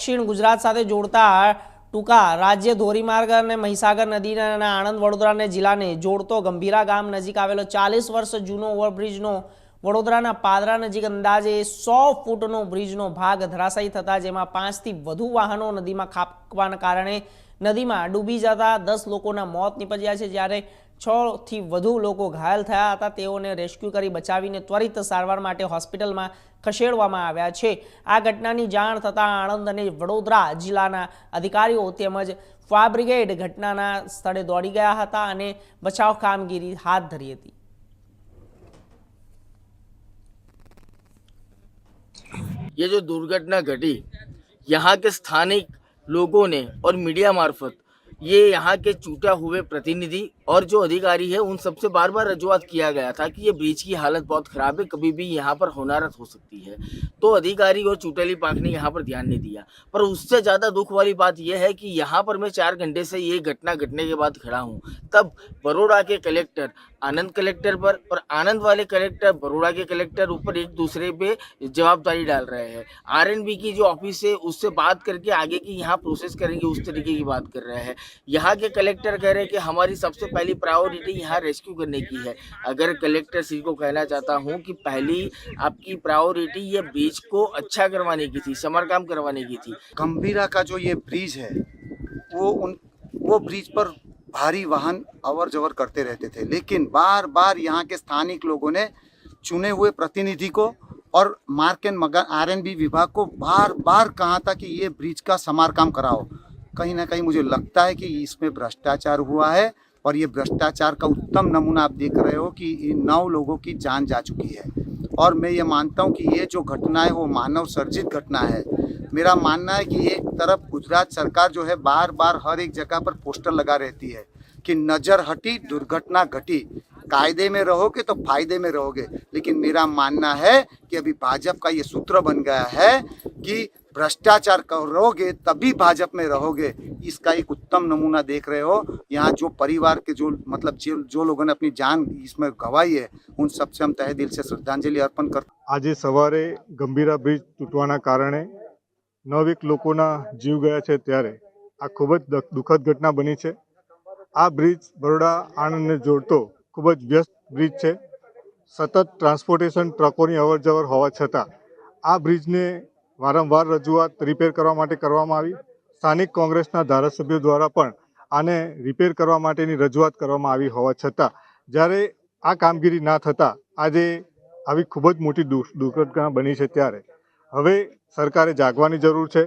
દક્ષિણ ગુજરાત સાથે જોડતા ટૂંકા રાજ્ય ધોરીમાર્ગ અને મહીસાગર નદીને અને આણંદ વડોદરાને જિલ્લાને જોડતો ગંભીરા ગામ નજીક આવેલો ચાલીસ વર્ષ જૂનો ઓવરબ્રિજનો વડોદરાના પાદરા નજીક અંદાજે સો ફૂટનો બ્રિજનો ભાગ ધરાશાયી થતા જેમાં પાંચથી વધુ વાહનો નદીમાં ખાબકવાના કારણે નદીમાં ડૂબી જતા દસ લોકોના મોત નીપજ્યા છે. જ્યારે છથી વધુ લોકો ઘાયલ થયા હતા, તેઓને રેસ્ક્યુ કરી બચાવીને ત્વરિત સારવાર માટે હોસ્પિટલમાં ખસેડવામાં આવ્યા છે. આ ઘટનાની જાણ થતાં આણંદ અને વડોદરા જિલ્લાના અધિકારીઓ તેમજ ફાયર બ્રિગેડ ઘટનાના સ્થળે દોડી ગયા હતા અને બચાવ કામગીરી હાથ ધરી હતી. ये जो दुर्घटना घटी, यहाँ के स्थानिक लोगों ने और मीडिया मार्फत, ये यहाँ के चूटा हुए प्रतिनिधि और जो अधिकारी है, उन सबसे बार बार रजुआत किया गया था कि ये ब्रिज की हालत बहुत खराब है, कभी भी यहाँ पर होनारत हो सकती है। तो अधिकारी और चुटेली पाक ने यहाँ पर ध्यान नहीं दिया। पर उससे ज़्यादा दुख वाली बात यह है कि यहाँ पर मैं चार घंटे से ये घटना घटने के बाद खड़ा हूँ। तब बड़ोड़ा के कलेक्टर, आनंद कलेक्टर पर और आनंद वाले कलेक्टर बड़ोड़ा के कलेक्टर ऊपर एक दूसरे पे जवाबदारी डाल रहे हैं। आरएनबी की जो ऑफ़िस है, उससे बात करके आगे की यहाँ प्रोसेस करेंगे, उस तरीके की बात कर रहे हैं। यहाँ के कलेक्टर कह रहे हैं कि हमारी सबसे पहली प्रायोरिटी यहाँ रेस्क्यू करने की है। अगर कलेक्टर श्री को कहना चाहता हूँ कि पहली आपकी प्रायोरिटी ये ब्रिज को अच्छा करवाने की थी, समरकाम करवाने की थी। गंभीरा का जो ये ब्रिज है, वो उन, वो ब्रिज पर भारी वाहन अवर जवर करते रहते थे। लेकिन बार बार यहाँ के स्थानिक लोगों ने चुने हुए प्रतिनिधि को और मार्क एंड मगन आर विभाग को बार बार कहा था कि ये ब्रिज का समारकाम कराओ। कहीं ना कहीं मुझे लगता है कि इसमें भ्रष्टाचार हुआ है। और ये भ्रष्टाचार का उत्तम नमूना आप देख रहे हो कि इन नौ लोगों की जान जा चुकी है। और मैं ये मानता हूँ कि ये जो घटना है, वो मानव सर्जित घटना है। मेरा मानना है कि एक तरफ़ गुजरात सरकार जो है बार बार हर एक जगह पर पोस्टर लगा रहती है कि नज़र हटी, दुर्घटना घटी। कायदे में रहोगे तो फ़ायदे में रहोगे, लेकिन मेरा मानना है कि अभी भाजपा का ये सूत्र बन गया है कि भ्रष्टाचार करोगे तभी भाजपा में रहोगे इसका एक उत्तम नमूना देख रहे हो यहाँ जो परिवार के जो मतलब जो जो लोगों ने अपनी जान इसमें गंवाई है उन सबसे हम तहे दिल से श्रद्धांजलि अर्पण करते આજે સવારે ગંભીરા બ્રિજ તૂટવાના કારણે નવ એક લોકોના જીવ ગયા છે ત્યારે આ ખૂબ જ દખ- દુઃખદ ઘટના બની છે આ બ્રિજ બરોડા આણંદને જોડતો ખૂબ જ વ્યસ્ત બ્રિજ છે સતત ટ્રાન્સપોર્ટેશન ટ્રકોની અવર જવર હોવા છતાં આ બ્રિજને વારંવાર રજૂઆત રિપેર કરવા માટે કરવામાં આવી. સ્થાનિક કોંગ્રેસના ધારાસભ્યો દ્વારા પણ આને રિપેર કરવા માટેની રજૂઆત કરવામાં આવી હોવા છતાં, જ્યારે આ કામગીરી ના થતાં, આજે આવી ખૂબ જ મોટી દુર્ઘટના બની છે ત્યારે. હવે સરકારે જાગવાની જરૂર છે.